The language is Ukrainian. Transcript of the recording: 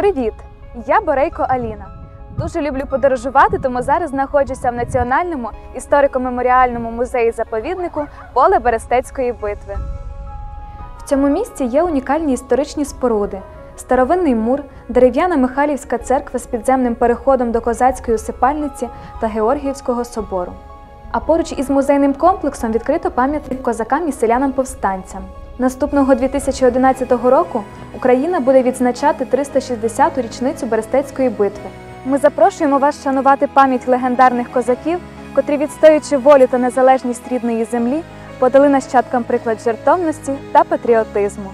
Привіт! Я Борейко Аліна. Дуже люблю подорожувати, тому зараз знаходжуся в Національному історико-меморіальному музеї заповіднику Поле Берестецької битви. В цьому місці є унікальні історичні споруди, старовинний мур, дерев'яна Михайлівська церква з підземним переходом до козацької усипальниці та Георгіївського собору. А поруч із музейним комплексом відкрито пам'ятник козакам і селянам-повстанцям. Наступного 2011 року Україна буде відзначати 360-ту річницю Берестецької битви. Ми запрошуємо вас шанувати пам'ять легендарних козаків, котрі, відстоюючи волю та незалежність рідної землі, подали нащадкам приклад жертовності та патріотизму.